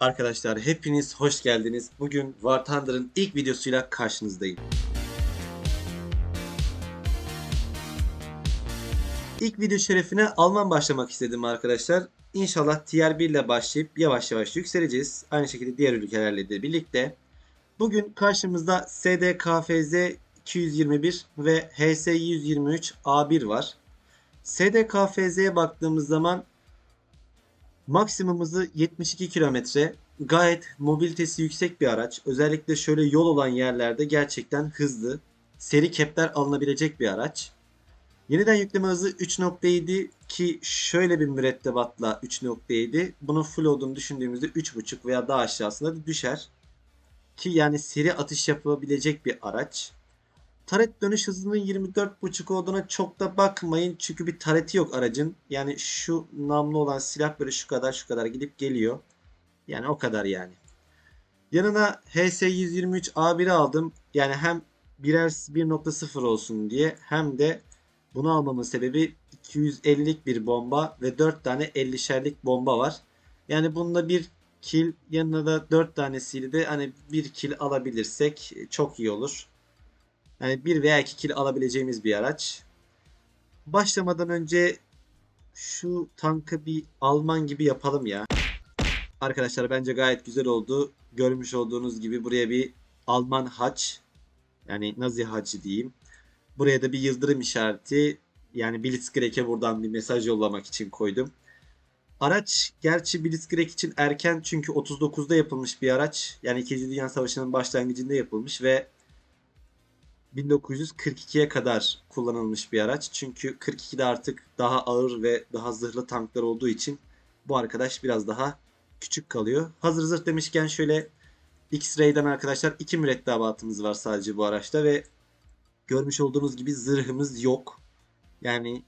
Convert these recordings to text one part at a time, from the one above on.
Arkadaşlar hepiniz hoş geldiniz. Bugün War Thunder'ın ilk videosuyla karşınızdayım. İlk video şerefine Alman başlamak istedim arkadaşlar. İnşallah Tier 1 ile başlayıp yavaş yavaş yükseleceğiz. Aynı şekilde diğer ülkelerle de birlikte. Bugün karşımızda SDKFZ 221 ve HS 123 A1 var. SDKFZ'ye baktığımız zaman Maksimum hızı 72 kilometre. Gayet mobilitesi yüksek bir araç. Özellikle şöyle yol olan yerlerde gerçekten hızlı. Seri kepler alınabilecek bir araç. Yeniden yükleme hızı 3.7 ki şöyle bir mürettebatla 3.7. Bunun full olduğunu düşündüğümüzde 3.5 veya daha aşağısında da düşer. Ki yani seri atış yapılabilecek bir araç. Taret dönüş hızının 24.5 olduğuna çok da bakmayın. Çünkü bir tareti yok aracın. Yani şu namlu olan silah böyle şu kadar şu kadar gidip geliyor. Yani o kadar yani. Yanına HS-123 A1'i aldım. Yani hem birer 1.0 olsun diye hem de bunu almamın sebebi 250'lik bir bomba ve 4 tane 50'şerlik bomba var. Yani bununla bir kill yanına da 4 tanesiyle de hani bir kill alabilirsek çok iyi olur. Yani bir veya iki kill alabileceğimiz bir araç. Başlamadan önce şu tankı bir Alman gibi yapalım ya. Arkadaşlar bence gayet güzel oldu. Görmüş olduğunuz gibi buraya bir Alman haç yani Nazi hacı diyeyim. Buraya da bir yıldırım işareti yani Blitzkrieg'e buradan bir mesaj yollamak için koydum. Araç gerçi Blitzkrieg için erken çünkü 39'da yapılmış bir araç. Yani 2. Dünya Savaşı'nın başlangıcında yapılmış ve 1942'ye kadar kullanılmış bir araç. Çünkü 42'de artık daha ağır ve daha zırhlı tanklar olduğu için bu arkadaş biraz daha küçük kalıyor. Hazır zırh demişken şöyle X-Ray'den arkadaşlar iki mürettebatımız var sadece bu araçta ve görmüş olduğunuz gibi zırhımız yok. Yani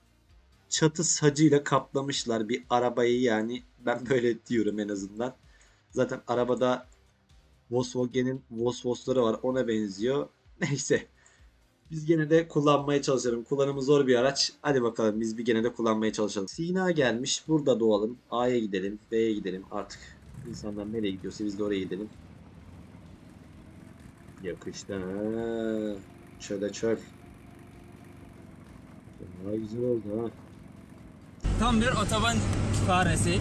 çatı sacıyla kaplamışlar bir arabayı yani ben böyle diyorum en azından. Zaten arabada Volkswagen'in Volkswagen'ları var ona benziyor. Neyse. Biz gene de kullanmaya çalışalım. Kullanımı zor bir araç. Hadi bakalım biz bir gene de kullanmaya çalışalım. Sina gelmiş. Burada doğalım. A'ya gidelim. B'ye gidelim. Artık insanlar nereye gidiyorsa biz de oraya gidelim. Yakıştı ha. Çöle çöl. Daha güzel oldu ha. Tam bir otoban faresi.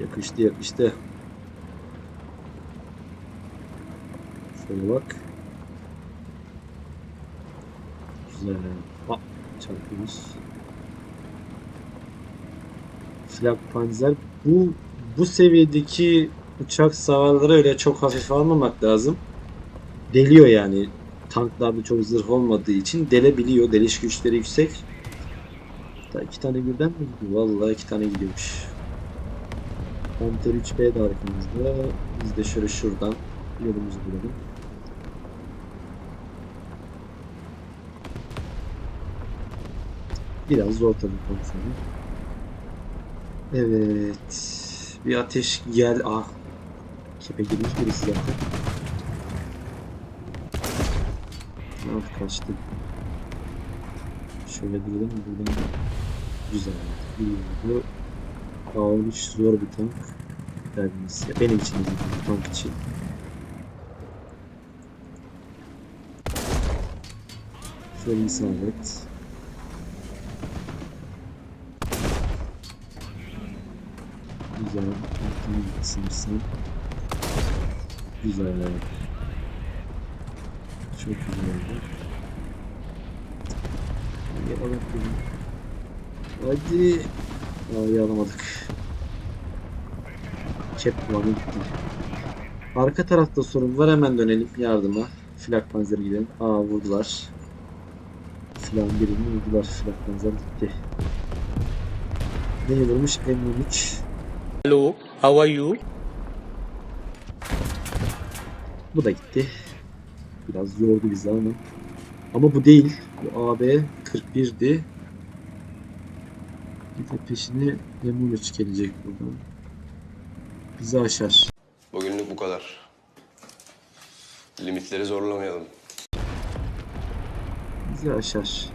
Yakıştı yakıştı. Şöyle bak. Güzel. Bak çarpıyoruz. Flak panzer. Bu bu seviyedeki uçak savarları öyle çok hafife almamak lazım. Deliyor yani. Tanklarda çok zırh olmadığı için delebiliyor. Deliş güçleri yüksek. Hatta iki tane birden mi gidiyor? Vallahi iki tane gidiyormuş. Hunter 3B de arkamızda. Biz de şöyle şuradan yolumuzu bulalım. Biraz zor tabii konuşalım. Evet. Bir ateş gel. Ah. Kepe girmiş birisi zaten. Ah kaçtı. Şöyle duralım. Buradan güzel. Bu A13 zor bir tank. Derdiniz. Ya Benim için değil, tank için. Şöyle isabet. Güzel. Isınırsın. Güzel. Çok güzel oldu. Yapalım. Hadi. A'yı alamadık. Kep puanı gitti. Arka tarafta sorun var hemen dönelim yardıma. Flak panzeri gidelim. Aa vurdular. Filan birini vurdular. Flak panzer gitti. Ne vurmuş? M13. Hello, how are you? Bu da gitti. Biraz yordu bizi ama. Ama bu değil. Bu AB 41'di. Bir de peşine M13 gelecek buradan. Bizi aşar. Bugünlük bu kadar. Limitleri zorlamayalım. Bizi aşar.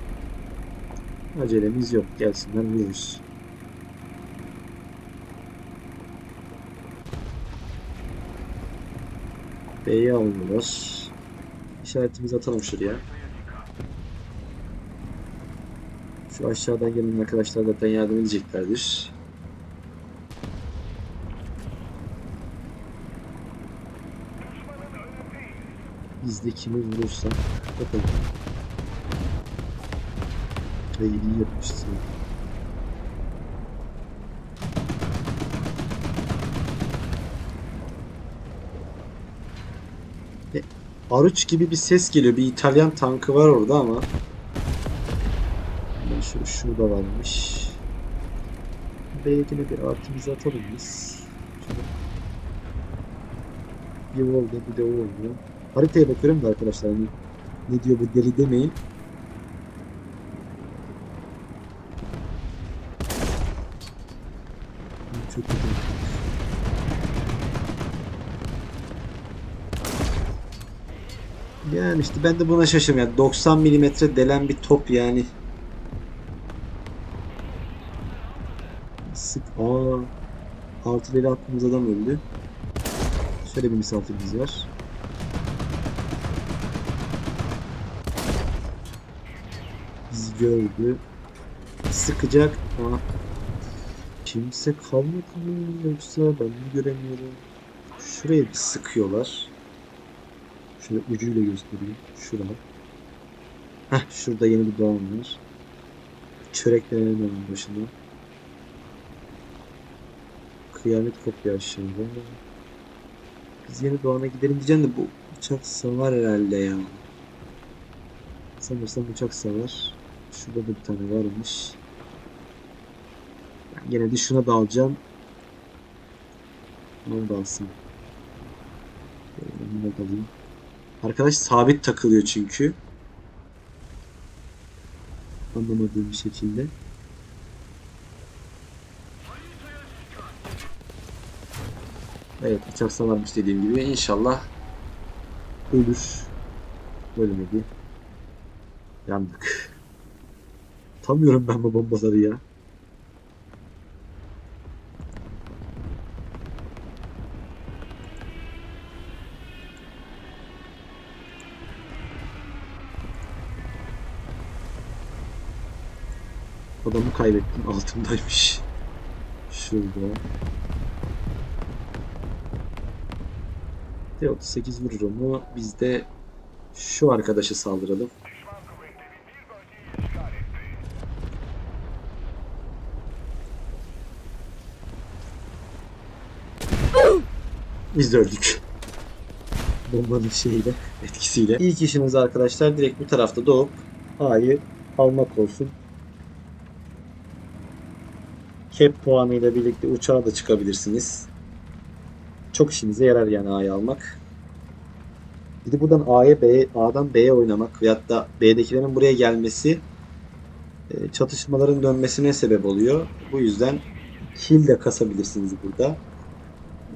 Acelemiz yok. Gelsinler vururuz. B'yi aldılar. İşaretimizi atalım şuraya. Şu aşağıdan gelen arkadaşlar zaten yardım edeceklerdir. Biz de kimi vurursak bakalım. Ay iyi yapmışsın. E, Aruç gibi bir ses geliyor. Bir İtalyan tankı var orada ama. Şu şurada varmış. B'ye yine bir artımızı atalım biz. Bir oldu, bir de o oldu. Haritaya bakıyorum da arkadaşlar hani ne diyor bu deli demeyin. Çok kötü. Yani işte ben de buna şaşırıyorum. Yani 90 milimetre delen bir top yani. Sık. Aa. Artı deli attığımız adam öldü. Şöyle bir misafirimiz var. Bizi gördü. Sıkacak ama kimse kalmadı mı yoksa ben mi göremiyorum. Şuraya bir sıkıyorlar. Şöyle ucuyla göstereyim. Şurada. Heh şurada yeni bir doğan var. Çöreklenen hemen başında. Kıyamet kopuyor aşağıda. Biz yeni doğana gidelim diyeceğim de bu uçak savar herhalde ya. Sanırsam uçak savar. Şurada da bir tane varmış. Ben gene de şuna da alacağım. Onu da alsın. Bunu da alayım. Arkadaş sabit takılıyor çünkü. Anlamadığım bir şekilde. Evet uçak savarmış dediğim gibi inşallah ölür. Ölmedi. Yandık. Tanmıyorum ben bu bombaları ya. Adamı kaybettim. Altındaymış. Şurada. T38 vurur onu. Biz de şu arkadaşa saldıralım. Biz de öldük. Bombanın şeyiyle, etkisiyle. İlk işimiz arkadaşlar direkt bu tarafta doğup A'yı almak olsun. Cap puanıyla birlikte uçağa da çıkabilirsiniz. Çok işinize yarar yani A'yı almak. Bir de buradan A'ya B, A'dan B'ye oynamak veyahut da B'dekilerin buraya gelmesi e, çatışmaların dönmesine sebep oluyor. Bu yüzden kill de kasabilirsiniz burada.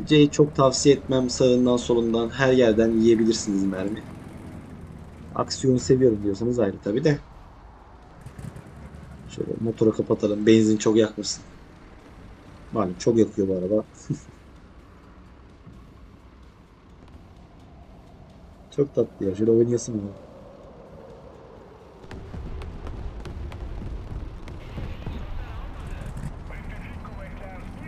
C'yi çok tavsiye etmem. Sağından solundan her yerden yiyebilirsiniz mermi. Aksiyonu seviyorum diyorsanız ayrı tabi de. Şöyle motoru kapatalım. Benzin çok yakmasın. Malum çok yakıyor bu araba. çok tatlı ya. Şöyle oynayasın mı?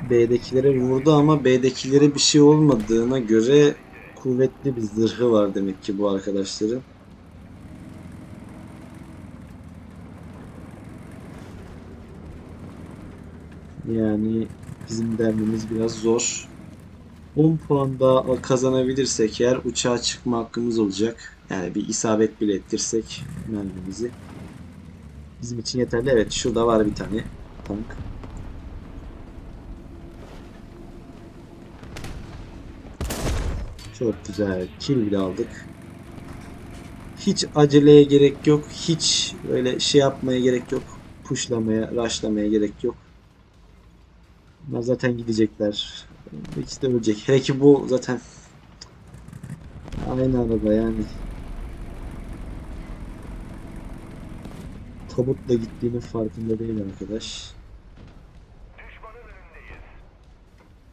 B'dekilere vurdu ama B'dekilere bir şey olmadığına göre kuvvetli bir zırhı var demek ki bu arkadaşların. Yani bizim dermemiz biraz zor. 10 puan daha kazanabilirsek eğer uçağa çıkma hakkımız olacak. Yani bir isabet bile ettirsek mermimizi. Bizim için yeterli. Evet şurada var bir tane tank. Çok güzel. Kill bile aldık. Hiç aceleye gerek yok. Hiç öyle şey yapmaya gerek yok. Pushlamaya, rushlamaya gerek yok. Bunlar zaten gidecekler. İkisi de ölecek. Hele ki bu zaten aynı araba yani. Tabutla gittiğinin farkında değil arkadaş.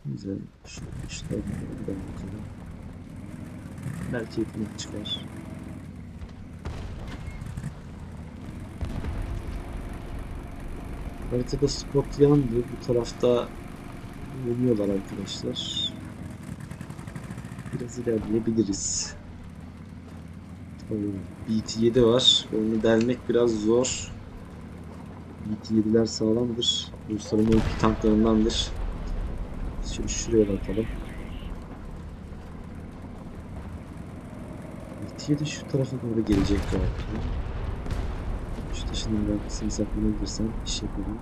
Güzel. Şu işte bakalım. Belki ekmek çıkar. Haritada spot yandı. Bu tarafta vuruyorlar arkadaşlar. Biraz ilerleyebiliriz. Tamam. BT7 var. Onu delmek biraz zor. BT7'ler sağlamdır. Rusların iki tanklarındandır. Şöyle şuraya bakalım. BT7 şu tarafa doğru gelecek galiba. Şu taşın arkasını saklanabilirsem iş yaparım.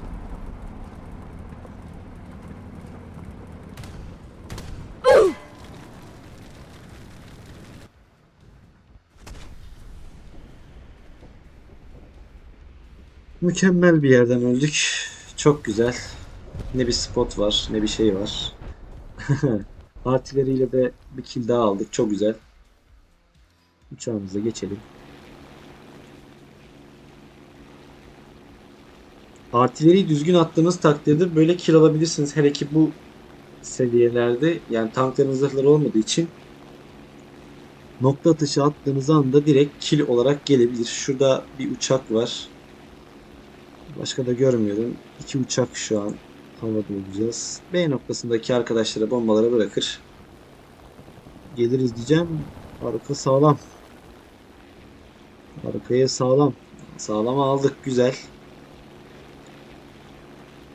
Mükemmel bir yerden öldük. Çok güzel. Ne bir spot var, ne bir şey var. Artileriyle de bir kill daha aldık. Çok güzel. Uçağımıza geçelim. Artileriyi düzgün attığınız takdirde böyle kill alabilirsiniz. Hele ki bu seviyelerde yani tankların zırhları olmadığı için nokta atışı attığınız anda direkt kill olarak gelebilir. Şurada bir uçak var. Başka da görmüyorum. İki uçak şu an havada olacağız. B noktasındaki arkadaşlara bombaları bırakır. Geliriz diyeceğim. Arka sağlam. Arkaya sağlam. Sağlam aldık. Güzel.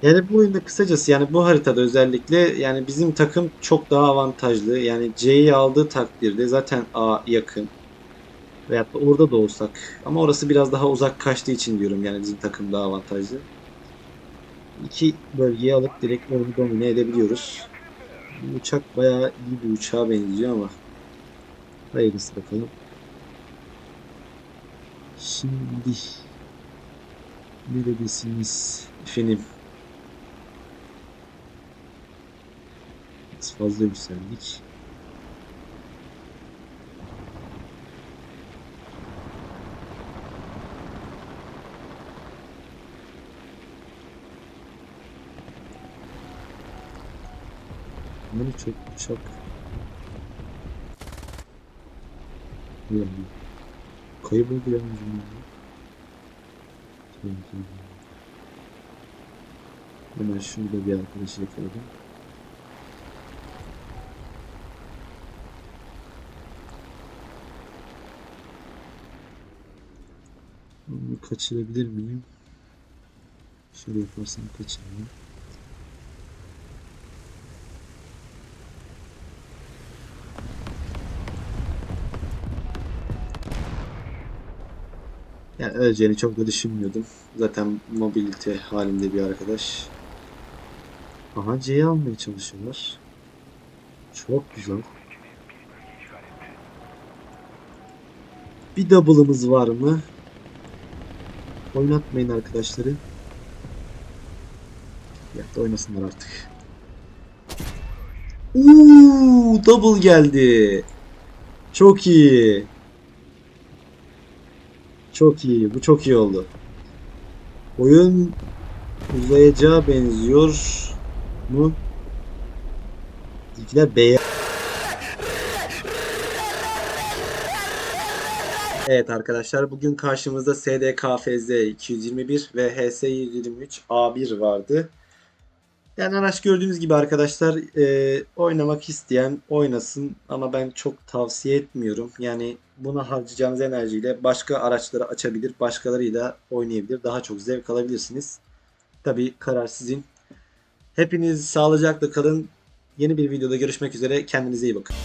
Yani bu oyunda kısacası yani bu haritada özellikle yani bizim takım çok daha avantajlı. Yani C'yi aldığı takdirde zaten A yakın. Veyahut da orada da olsak. Ama orası biraz daha uzak kaçtığı için diyorum yani bizim takım daha avantajlı. İki bölgeyi alıp direkt onu domine edebiliyoruz. Bu uçak bayağı iyi bir uçağa benziyor ama. Hayırlısı bakalım. Şimdi neredesiniz efendim? Biraz fazla yükseldik. Bunları çok uçak. Yani kayboldu ya ucundan. Tamam, tamam. Hemen şurada bir arkadaşı yakaladım. Onu kaçırabilir miyim? Şöyle yaparsam kaçırmam. Yani öleceğini çok da düşünmüyordum. Zaten mobilite halinde bir arkadaş. Aha C'yi almaya çalışıyorlar. Çok güzel. Bir double'ımız var mı? Oynatmayın arkadaşları. Ya da oynasınlar artık. Uuu, double geldi. Çok iyi. Çok iyi. Bu çok iyi oldu. Oyun uzayacağı benziyor mu? İlkiler B'ye. Evet arkadaşlar bugün karşımızda SDKFZ 221 ve HS 123 A1 vardı. Yani araç gördüğünüz gibi arkadaşlar e, oynamak isteyen oynasın ama ben çok tavsiye etmiyorum. Yani buna harcayacağınız enerjiyle başka araçları açabilir, başkalarıyla oynayabilir. Daha çok zevk alabilirsiniz. Tabi karar sizin. Hepiniz sağlıcakla kalın. Yeni bir videoda görüşmek üzere. Kendinize iyi bakın.